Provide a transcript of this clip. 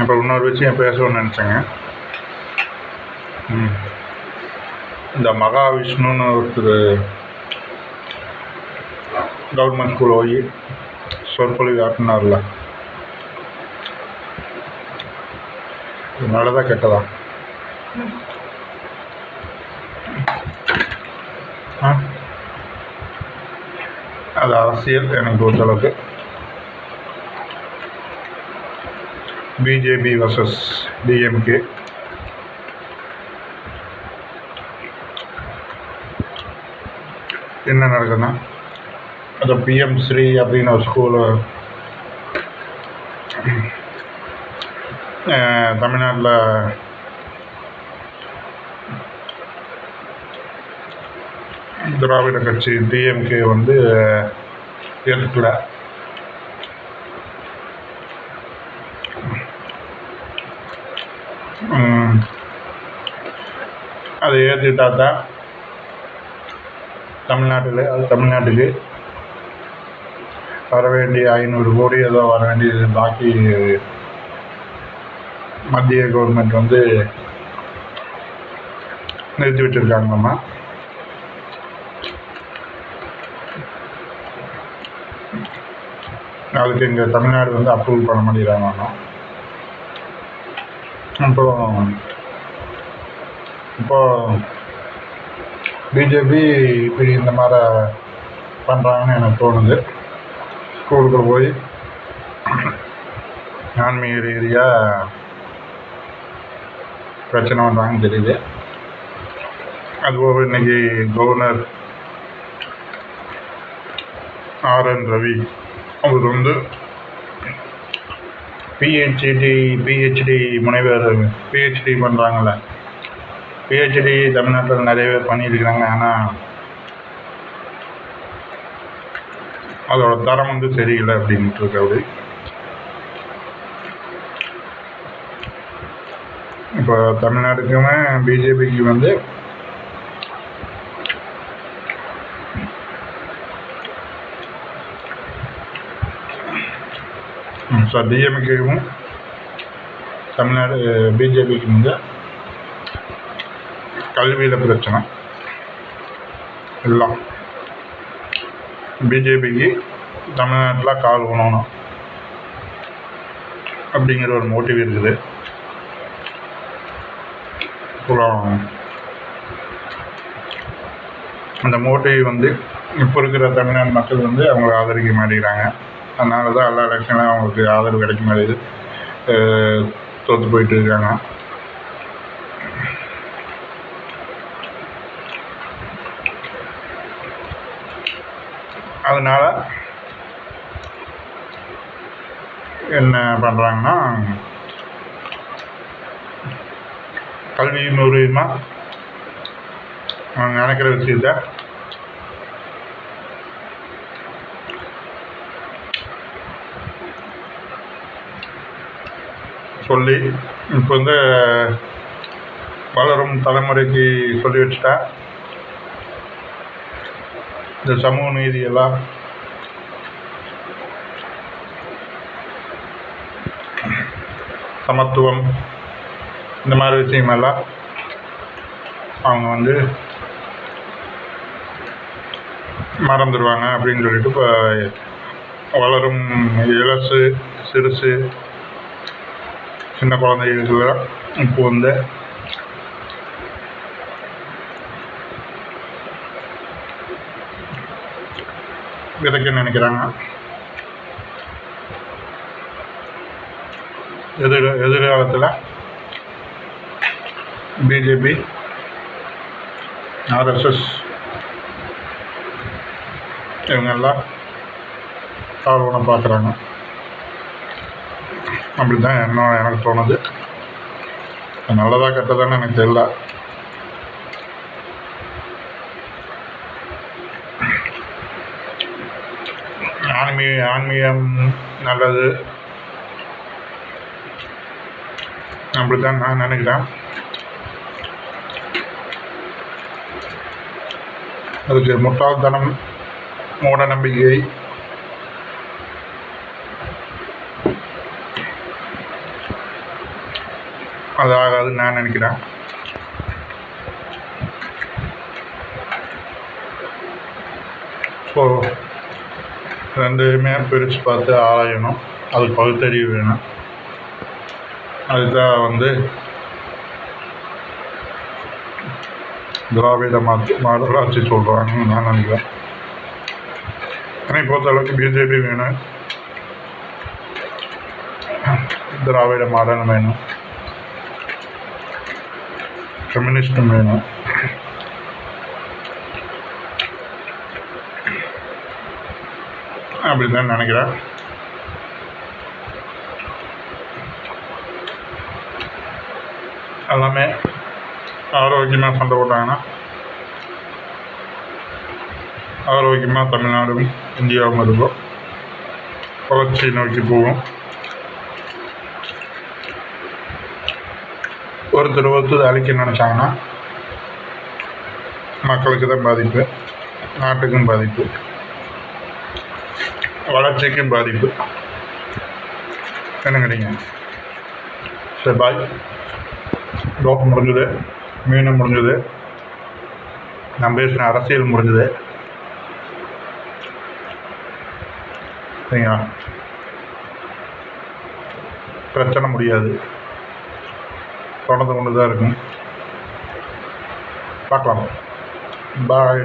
இப்போ இன்னொரு விஷயம் பேசணும்னு நினச்சேங்க. இந்த மகாவிஷ்ணுன்னு ஒருத்தர் கவர்மெண்ட் ஸ்கூல் போய் சொற்பொழிவு ஆட்டினார்ல நல்லதா கெட்டதா ஆ. அது அரசியல் எனக்கு பொறுத்தளவுக்கு. பிஜேபி வர்சஸ் டிஎம்கே என்ன நடக்குதுன்னா? அந்த பிஎம் ஸ்ரீ அப்படின்னு ஒரு ஸ்கூலு தமிழ்நாட்டில் திராவிட கட்சி டிஎம்கே வந்து ஏற்கல. அதை ஏற்றுக்கிட்டா தான் தமிழ்நாட்டில் அது தமிழ்நாட்டுக்கு வர வேண்டிய ஐநூறு கோடி ஏதோ வர வேண்டியது பாக்கி மத்திய கவர்மெண்ட் வந்து நிறுத்தி விட்டுருக்காங்கம்மா அதுக்கு இங்கே தமிழ்நாடு வந்து அப்ரூவல் பண்ண மாட்டேங்கிறாங்க அப்புறம் இப்போ பிஜேபி இப்படி இந்த மாதிரி பண்ணுறாங்கன்னு எனக்கு தோணுது. ஸ்கூலுக்கு போய் ஆன்மீக ரீதியாக பிரச்சனை வந்தாங்கன்னு தெரியுது. அதுபோக இன்னைக்கு கவர்னர் ஆர்என் ரவி அவர் வந்து பிஹெச்டி பிஹெச்டி முனைவர் பிஹெச்டி பண்ணுறாங்கல்ல பிஹெச்டி தமிழ்நாட்டில் நிறைய பேர் பண்ணியிருக்கிறாங்க. ஆனால் அதோட தரம் வந்து சரியில்லை அப்படின்ட்டு இருக்காரு. இப்போ தமிழ்நாட்டுக்குமே பிஜேபிக்கு வந்து சார் டிஎம்கேவும் தமிழ்நாடு பிஜேபிக்கு வந்து கல்வியில் பிரச்சனை. எல்லாம். பிஜேபிக்கு தமிழ்நாட்டில் கால் ஊனணும் அப்படிங்கிற ஒரு மோட்டிவ் இருக்குது. அப்புறம் அந்த மோட்டிவ் வந்து இப்போ இருக்கிற தமிழ்நாடு மக்கள் வந்து அவங்கள ஆதரிக்க மாட்டேங்கிறாங்க. அதனால தான் எல்லா எலெக்ஷன்லையும் அவங்களுக்கு ஆதரவு கிடைக்க மாட்டேங்குது. தோற்று போயிட்டு இருக்காங்க. அதனால் என்ன பண்ணுறாங்கன்னா கல்வி மூலியமாக அவங்க நினைக்கிற விஷயத்த சொல்லி இப்போ வந்து வளரும் தலைமுறைக்கு சொல்லி வச்சுட்டா இந்த சமூக நீதியெல்லாம் சமத்துவம் இந்த மாதிரி விஷயமெல்லாம் அவங்க வந்து மறந்துடுவாங்க அப்படின்னு சொல்லிட்டு இப்போ வளரும் இலசு சிறுசு சின்ன குழந்தைகளுக்கெல்லாம் இப்போ வந்து விதைக்க நினைக்கிறாங்க. எதிர் எதிர்காலத்தில் பிஜேபி ஆர்எஸ்எஸ் இவங்கெல்லாம் காரணம் பார்க்குறாங்க அப்படி தான் என்ன எனக்கு தோணுது. நல்லதாக கெட்டதான்னு எனக்கு தெரியல. ஆன்மீக ஆன்மீகம் நல்லது. அப்படி தான் நான் நினைக்கிறேன். அதுக்கு முட்டாள்தனம் மூட நம்பிக்கை அது ஆகாதுன்னு நான் நினைக்கிறேன். ஸோ ரெண்டுமே பிரித்து பார்த்து ஆராயணும். அதுக்கு பகுத்தறிவு வேணும். அதுதான் வந்து திராவிட மாற்று மாடலாட்சி சொல்கிறாங்கன்னு நான் நினைக்கிறேன். என்னை பொறுத்தளவுக்கு பிஜேபி வேணும். திராவிட மாடல் வேணும். கம்யூனிஸ்டும் வேணும் அப்படின்னு தான் நினைக்கிறேன் எல்லாமே ஆரோக்கியமாக சண்டை போட்டாங்கன்னா ஆரோக்கியமாக தமிழ்நாடும் இந்தியாவும் இருக்கும் வளர்ச்சி நோக்கி போகும் ஒருத்தர் ஒருத்தர் அழிக்க நினச்சாங்கன்னா மக்களுக்கு தான் பாதிப்பு நாட்டுக்கும் பாதிப்பு வளர்ச்சிக்கும் பாதிப்பு. என்னங்கிறீங்க சரி பாய் டோப் முடிஞ்சது மீன் முடிஞ்சது. நான் பேசின அரசியல் முடிஞ்சது. சரிங்களா? பிரச்சனை முடியாது. தொடர்ந்து கொண்டு தான் இருக்கும். பார்க்கலாம். பாய்